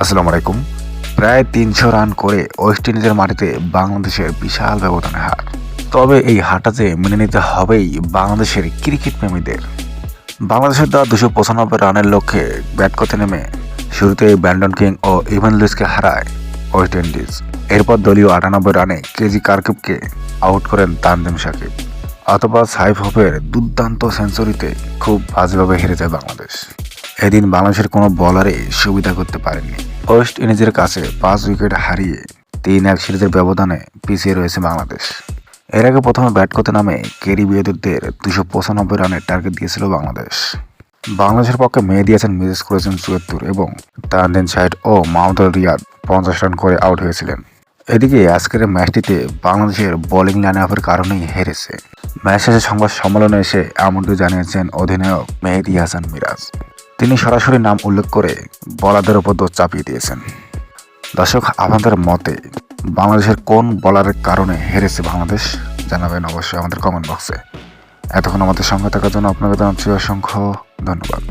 আসসালামু আলাইকুম। প্রায় তিনশো রান করে ওয়েস্ট ইন্ডিজের মাটিতে বাংলাদেশের বিশাল ব্যবধানে হার। তবে এই হারটা যে মেনে নিতে হবেই বাংলাদেশের ক্রিকেট প্রেমীদের। বাংলাদেশের দল দুশো পঁচানব্বই রানের লক্ষ্যে ব্যাট করতে নেমে শুরুতে ব্যান্ডন কিং ও ইভান লুইসকে হারায় ওয়েস্ট ইন্ডিজ। এরপর দলীয় আটানব্বই রানে কেজি কার্কিবকে আউট করেন তানজিম সাকিব। অথবা সাইফ হোপের দুর্দান্ত সেঞ্চুরিতে খুব বাজেভাবে হেরে যায় বাংলাদেশ। এদিন বাংলাদেশের কোনো বলারে সুবিধা করতে পারেননি। ওয়েস্ট ইন্ডিজের কাছে পাঁচ উইকেট হারিয়ে তিন এক সিরিজের ব্যবধানে পিছিয়ে রয়েছে বাংলাদেশ। এর আগে প্রথমে ব্যাট করতে নামে ক্যারিবীয়দের দুশো পঁচানব্বই রানের টার্গেট দিয়েছিল বাংলাদেশ। বাংলাদেশের পক্ষে মেয়ে দিয়েছেন মিসেস করেছেন চুয়াত্তর এবং তানদিন সাইড ও মাহমুদুল রিয়াদ পঞ্চাশ রান করে আউট হয়েছিলেন। এদিকে আজকের ম্যাচটিতে বাংলাদেশের বোলিং লাইন আপের কারণেই হেরেছে। ম্যাচ শেষে সংবাদ সম্মেলনে এসে এমনটি জানিয়েছেন অধিনায়ক মেহেদি হাসান মিরাজ। তিনি সরাসরি নাম উল্লেখ করে বলারদের ওপর দোষ চাপিয়ে দিয়েছেন। দর্শক, আপনাদের মতে বাংলাদেশের কোন বলারের কারণে হেরেছে বাংলাদেশ? জানাবেন অবশ্যই আমাদের কমেন্ট বক্সে এতক্ষণ আমাদের সঙ্গে থাকার জন্য আপনাকে জানাচ্ছি অসংখ্য ধন্যবাদ।